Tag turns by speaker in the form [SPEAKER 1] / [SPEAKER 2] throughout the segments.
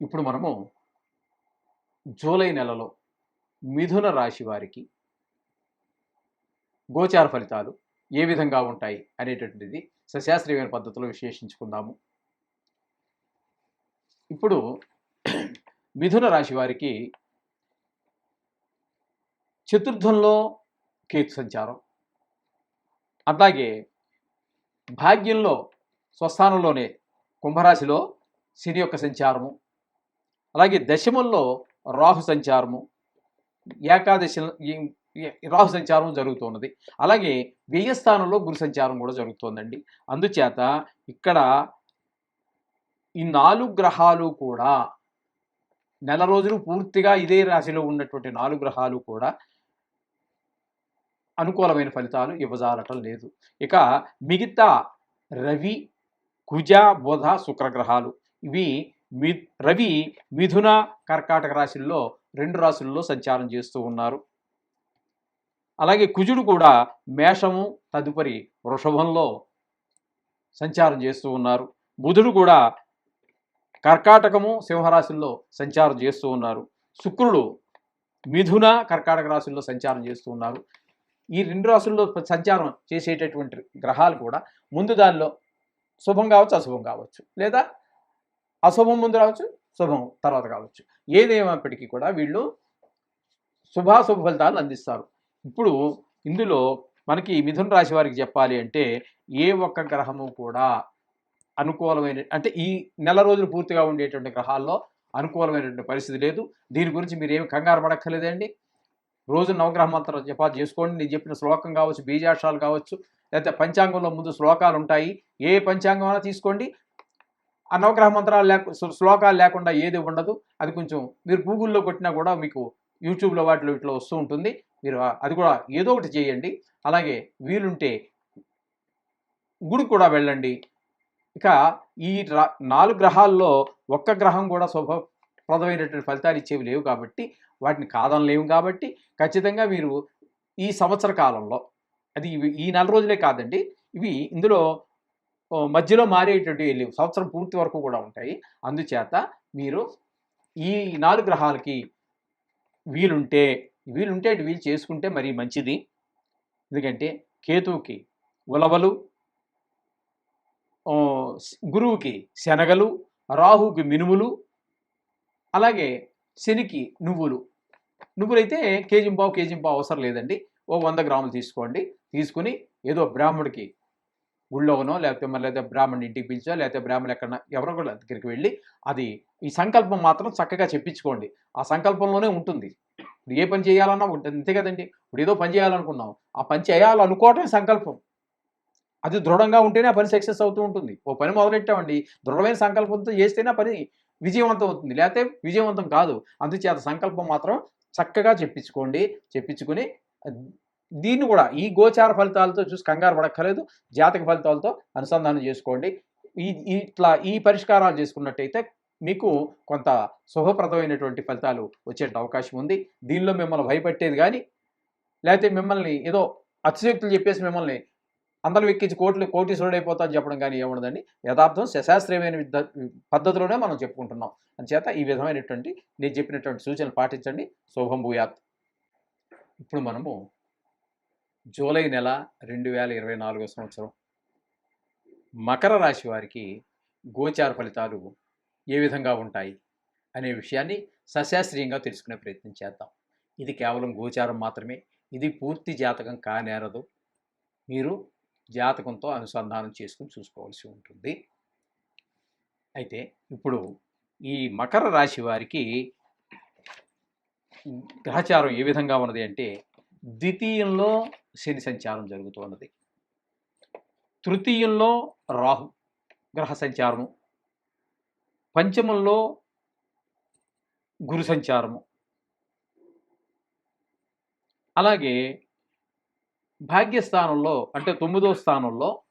[SPEAKER 1] ఇప్పుడు మనము జూలై నెలలో మిథున రాశి వారికి గోచార ఫలితాలు ఏ విధంగా ఉంటాయి అనేటటువంటిది సశాస్త్రీయమైన పద్ధతిలో విశ్లేషించుకుందాము. ఇప్పుడు మిథున రాశి వారికి చతుర్థంలో కేతు సంచారం. అట్లాగే భాగ్యంలో స్వస్థానంలోనే కుంభరాశిలో శని యొక్క సంచారము. అలాగే దశమంలో రాహు సంచారము ఏకాదశి రాహు సంచారం జరుగుతున్నది. అలాగే వ్యయస్థానంలో గురు సంచారం కూడా జరుగుతోందండి అందుచేత ఇక్కడ ఈ నాలుగు గ్రహాలు కూడా నెల రోజులు పూర్తిగా ఇదే రాశిలో ఉన్నటువంటి నాలుగు గ్రహాలు కూడా అనుకూలమైన ఫలితాలు ఇవ్వజాలటం లేదు. ఇక మిగతా రవి కుజ బుధ శుక్రగ్రహాలు ఇవి మి రవి మిథున కర్కాటక రాశుల్లో రెండు రాశుల్లో సంచారం చేస్తూ ఉన్నారు. అలాగే కుజుడు కూడా మేషము తదుపరి వృషభంలో సంచారం చేస్తూ ఉన్నారు. బుధుడు కూడా కర్కాటకము సింహరాశుల్లో సంచారం చేస్తూ ఉన్నారు. శుక్రుడు మిథున కర్కాటక రాశుల్లో సంచారం చేస్తూ ఉన్నారు. ఈ రెండు రాశుల్లో సంచారం చేసేటటువంటి గ్రహాలు కూడా ముందు దానిలో శుభం కావచ్చు అశుభం కావచ్చు లేదా? అశుభం ముందు రావచ్చు శుభం తర్వాత కావచ్చు. ఏదేమైనప్పటికీ కూడా వీళ్ళు శుభాశుభ ఫలితాలు అందిస్తారు. ఇప్పుడు ఇందులో మనకి మిథున రాశి వారికి చెప్పాలి అంటే ఏ ఒక్క గ్రహము కూడా అనుకూలమైన అంటే ఈ నెల రోజులు పూర్తిగా ఉండేటువంటి గ్రహాల్లో అనుకూలమైనటువంటి పరిస్థితి లేదు. దీని గురించి మీరు ఏమి కంగారు పడక్కర్లేదండి. రోజు నవగ్రహ మంత్రం జపాలు చేసుకోండి. నేను చెప్పిన శ్లోకం కావచ్చు బీజాక్షాలు కావచ్చు లేకపోతే పంచాంగంలో ముందు శ్లోకాలు ఉంటాయి. ఏ పంచాంగం అయినా తీసుకోండి. ఆ నవగ్రహ మంత్రాలు లేక శ్లోకాలు లేకుండా ఏది ఉండదు. అది కొంచెం మీరు గూగుల్లో కొట్టినా కూడా మీకు యూట్యూబ్లో వాటిలో ఇట్లా వస్తూ ఉంటుంది. మీరు అది కూడా ఏదో ఒకటి చేయండి. అలాగే వీలుంటే గుడికి కూడా వెళ్ళండి. ఇక ఈ నాలుగు గ్రహాల్లో ఒక్క గ్రహం కూడా శుభప్రదమైనటువంటి ఫలితాలు ఇచ్చేవి లేవు కాబట్టి వాటిని కాదనలేవు కాబట్టి ఖచ్చితంగా మీరు ఈ సంవత్సర కాలంలో అది ఈ నెల రోజులే కాదండి. ఇవి ఇందులో మధ్యలో మారేటువంటి లేవు సంవత్సరం పూర్తి వరకు కూడా ఉంటాయి. అందుచేత మీరు ఈ నాలుగు గ్రహాలకి వీలుంటే వీలుంటే అటు వీలు చేసుకుంటే మరీ మంచిది. ఎందుకంటే కేతువుకి ఉలవలు గురువుకి శనగలు రాహుకి మినుములు అలాగే శనికి నువ్వులు. నువ్వులైతే కేజీ పావు కేజీ అవసరం లేదండి. ఓ వంద గ్రాములు తీసుకోండి. తీసుకుని ఏదో బ్రాహ్మడికి గుళ్ళోనో లేకపోతే మళ్ళీ లేదా బ్రాహ్మణ్ ఇంటికి పిలిచో లేకపోతే బ్రాహ్మణ్ ఎక్కడ ఎవరో కూడా దగ్గరికి వెళ్ళి అది ఈ సంకల్పం మాత్రం చక్కగా చెప్పించుకోండి. ఆ సంకల్పంలోనే ఉంటుంది. ఏ పని చేయాలన్నా ఉంటుంది అంతే కదండి. ఇప్పుడు ఏదో పని చేయాలనుకున్నాం. ఆ పని చేయాలనుకోవటమే సంకల్పం. అది దృఢంగా ఉంటేనే ఆ పని సక్సెస్ అవుతూ ఉంటుంది. ఓ పని మొదలెట్టామండి. దృఢమైన సంకల్పంతో చేస్తేనే ఆ పని విజయవంతం అవుతుంది. లేకపోతే విజయవంతం కాదు. అందుచేత సంకల్పం మాత్రం చక్కగా చెప్పించుకోండి. చెప్పించుకుని దీన్ని కూడా ఈ గోచార ఫలితాలతో చూసి కంగారు పడక్కర్లేదు. జాతక ఫలితాలతో అనుసంధానం చేసుకోండి. ఈ ఇట్లా ఈ పరిష్కారాలు చేసుకున్నట్టయితే మీకు కొంత శుభప్రదమైనటువంటి ఫలితాలు వచ్చే అవకాశం ఉంది. దీనిలో మిమ్మల్ని భయపెట్టేది కానీ లేకపోతే మిమ్మల్ని ఏదో అతిశక్తులు చెప్పేసి మిమ్మల్ని అందరూ ఎక్కించి కోట్లు కోటీశ్వరుడు అయిపోతా చెప్పడం కానీ ఏముండదండి. యథార్థం శశాస్త్రీయమైన పద్ధతిలోనే మనం చెప్పుకుంటున్నాం. అందుచేత ఈ విధమైనటువంటి నేను చెప్పినటువంటి సూచనలు పాటించండి. శుభం భూయాత్. ఇప్పుడు మనము జూలై నెల రెండు వేల ఇరవై నాలుగో సంవత్సరం. మకర రాశి వారికి గోచార ఫలితాలు ఏ విధంగా ఉంటాయి అనే విషయాన్ని సశాస్త్రీయంగా తెలుసుకునే ప్రయత్నం చేద్దాం. ఇది కేవలం గోచారం మాత్రమే. ఇది పూర్తి జాతకం కానేరదు. మీరు జాతకంతో అనుసంధానం చేసుకుని చూసుకోవాల్సి ఉంటుంది. అయితే ఇప్పుడు ఈ మకర రాశి వారికి గ్రహచారం ఏ విధంగా ఉన్నది అంటే ద్వితీయంలో శని సంచారం జరుగుతున్నది. తృతీయంలో రాహు గ్రహ సంచారము. పంచమంలో గురు సంచారము. అలాగే భాగ్యస్థానంలో అంటే తొమ్మిదో స్థానంలో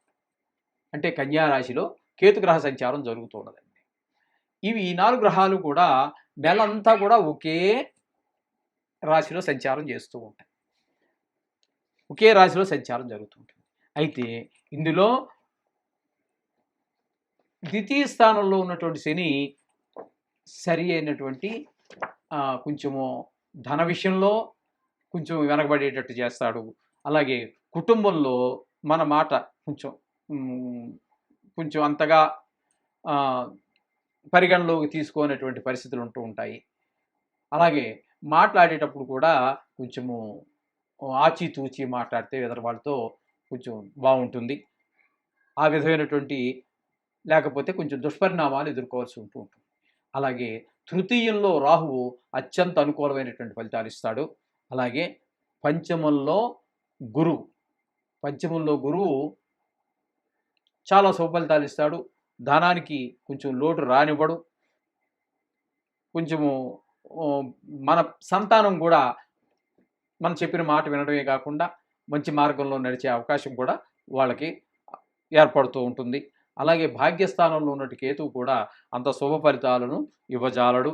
[SPEAKER 1] అంటే కన్యా రాశిలో కేతుగ్రహ సంచారం జరుగుతున్నదండి. ఇవి ఈ నాలుగు గ్రహాలు కూడా నెలంతా కూడా ఒకే రాశిలో సంచారం చేస్తూ ఉంటాయి. ఒకే రాశిలో సంచారం జరుగుతుంటుంది. అయితే ఇందులో ద్వితీయ స్థానంలో ఉన్నటువంటి శని సరి అయినటువంటి కొంచెము ధన విషయంలో కొంచెం వెనకబడేటట్టు చేస్తాడు. అలాగే కుటుంబంలో మన మాట కొంచెం కొంచెం అంతగా పరిగణలోకి తీసుకోనటువంటి పరిస్థితులు ఉంటూ ఉంటాయి. అలాగే మాట్లాడేటప్పుడు కూడా కొంచెము ఆచితూచి మాట్లాడితే ఎదురు వాళ్ళతో కొంచెం బాగుంటుంది. ఆ విధమైనటువంటి లేకపోతే కొంచెం దుష్పరిణామాలు ఎదుర్కోవాల్సి ఉంటూ ఉంటుంది. అలాగే తృతీయంలో రాహువు అత్యంత అనుకూలమైనటువంటి ఫలితాలు ఇస్తాడు. అలాగే పంచమంలో గురువు పంచమంలో గురువు చాలా సుఫలితాలు ఇస్తాడు. ధనానికి కొంచెం లోటు రానివ్వడు. కొంచెము మన సంతానం కూడా మనం చెప్పిన మాట వినడమే కాకుండా మంచి మార్గంలో నడిచే అవకాశం కూడా వాళ్ళకి ఏర్పడుతూ ఉంటుంది. అలాగే భాగ్యస్థానంలో ఉన్నట్టు కేతువు కూడా అంత శుభ ఫలితాలను ఇవ్వజాలడు.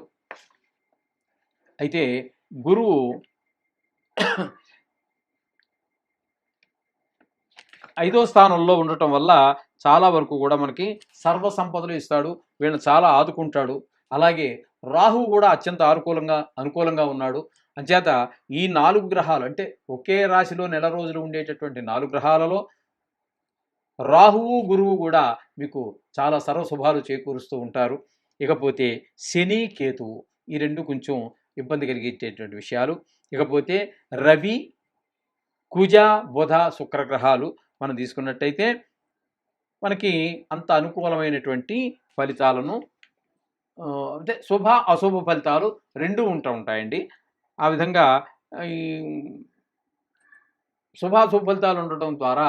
[SPEAKER 1] అయితే గురువు ఐదో స్థానంలో ఉండటం వల్ల చాలా వరకు కూడా మనకి సర్వ సంపదలు ఇస్తాడు. వీళ్ళని చాలా ఆదుకుంటాడు. అలాగే రాహు కూడా అత్యంత అనుకూలంగా అనుకూలంగా ఉన్నాడు. అంచేత ఈ నాలుగు గ్రహాలు అంటే ఒకే రాశిలో నెల రోజులు ఉండేటటువంటి నాలుగు గ్రహాలలో రాహువు గురువు కూడా మీకు చాలా సర్వశుభాలు చేకూరుస్తూ ఉంటారు. ఇకపోతే శని కేతువు ఈ రెండు కొంచెం ఇబ్బంది కలిగించేటువంటి విషయాలు. ఇకపోతే రవి కుజ బుధ శుక్ర గ్రహాలు మనం తీసుకున్నట్టయితే మనకి అంత అనుకూలమైనటువంటి ఫలితాలను అంటే శుభ అశుభ ఫలితాలు రెండూ ఉంటూ ఉంటాయండి. ఆ విధంగా ఈ శుభాశుభ ఫలితాలు ఉండటం ద్వారా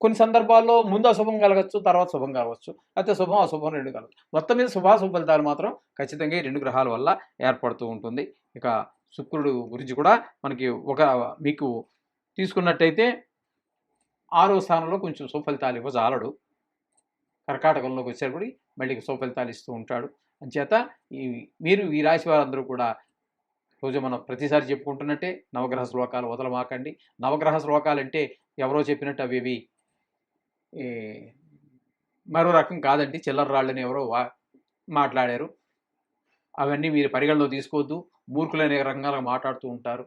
[SPEAKER 1] కొన్ని సందర్భాల్లో ముందు అశుభం కలగచ్చు తర్వాత శుభం కలగచ్చు అయితే శుభం అశుభం రెండు కలగచ్చు మొత్తం మీద శుభాశుభ ఫలితాలు మాత్రం ఖచ్చితంగా ఈ రెండు గ్రహాల వల్ల ఏర్పడుతూ ఉంటుంది. ఇక శుక్రుడు గురించి కూడా మనకి ఒక మీకు తీసుకున్నట్టయితే ఆరో స్థానంలో కొంచెం సుఫలితాలు ఇవ్వజాలడు కర్కాటకంలోకి వచ్చేటప్పుడు మళ్ళీ సుఫలితాలు ఇస్తూ ఉంటాడు. అంచేత ఈ మీరు ఈ రాశి వారందరూ కూడా రోజు మనం ప్రతిసారి చెప్పుకుంటున్నట్టే నవగ్రహ శ్లోకాలు వదలమాకండి. నవగ్రహ శ్లోకాలు అంటే ఎవరో చెప్పినట్టు అవి ఇవి మరో రకం కాదండి. చిల్లర రాళ్ళని ఎవరో వా మాట్లాడారు. అవన్నీ మీరు పరిగణలో తీసుకోవద్దు. మూర్ఖులనే రంగాలుగా మాట్లాడుతూ ఉంటారు.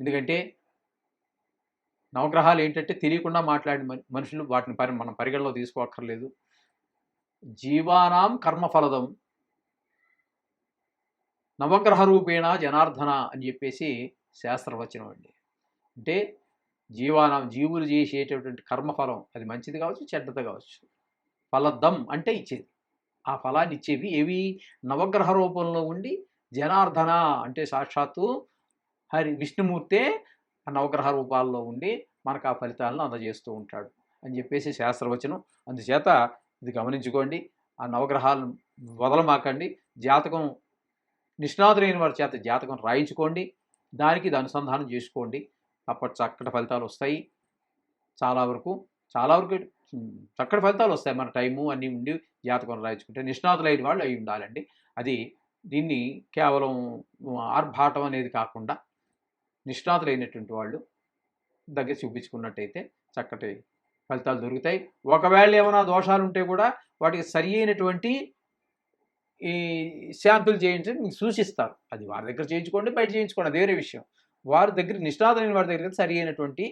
[SPEAKER 1] ఎందుకంటే నవగ్రహాలు ఏంటంటే తెలియకుండా మాట్లాడిన మనుషులు వాటిని పరి మనం పరిగణలో తీసుకోక్కర్లేదు. జీవానాం కర్మఫలదం. నవగ్రహ రూపేణ జనార్దన అని చెప్పేసి శాస్త్రవచనం అండి. అంటే జీవానం జీవులు చేసేటటువంటి కర్మఫలం అది మంచిది కావచ్చు చెడ్డది కావచ్చు. ఫలదం అంటే ఇచ్చేది. ఆ ఫలాన్ని ఇచ్చేవి ఏవి? నవగ్రహ రూపంలో ఉండి జనార్దన అంటే సాక్షాత్తు హరి విష్ణుమూర్తే ఆ నవగ్రహ రూపాల్లో ఉండి మనకు ఆ ఫలితాలను అందజేస్తూ ఉంటాడు అని చెప్పేసి శాస్త్రవచనం. అందుచేత ఇది గమనించుకోండి. ఆ నవగ్రహాలను వదలమాకండి. జాతకం నిష్ణాతులైన వారి చేత జాతకం రాయించుకోండి. దానికి ఇది అనుసంధానం చేసుకోండి. అప్పటి చక్కటి ఫలితాలు వస్తాయి. చాలా వరకు చాలా వరకు చక్కటి ఫలితాలు వస్తాయి మన టైము అన్నీ ఉండి జాతకం రాయించుకుంటే. నిష్ణాతులైన వాళ్ళు అయి ఉండాలండి. అది దీన్ని కేవలం ఆర్భాటం అనేది కాకుండా నిష్ణాతులైనటువంటి వాళ్ళు దగ్గర చూపించుకున్నట్టయితే చక్కటి ఫలితాలు దొరుకుతాయి. ఒకవేళ ఏమైనా దోషాలు ఉంటే కూడా వాటికి సరి అయినటువంటి ఈ శాంతులు చేయించని మీకు సూచిస్తారు. అది వారి దగ్గర చేయించుకోండి బయట చేయించుకోండి అది వేరే విషయం. వారి దగ్గర నిష్ణాతులైన వారి దగ్గర సరి అయినటువంటి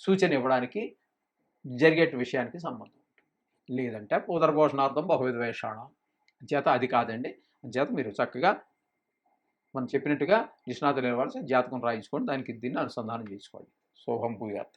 [SPEAKER 1] సూచన ఇవ్వడానికి జరిగే విషయానికి సంబంధం లేదంటే ఉదరపోషణార్థం బహువిధ వేషాణం చేత అది కాదండి. చేత మీరు చక్కగా మనం చెప్పినట్టుగా నిష్ణాతులైన వాళ్ళు జాతకం రాయించుకోండి దానికి దీన్ని అనుసంధానం చేసుకోండి. శోభం భూయాత్.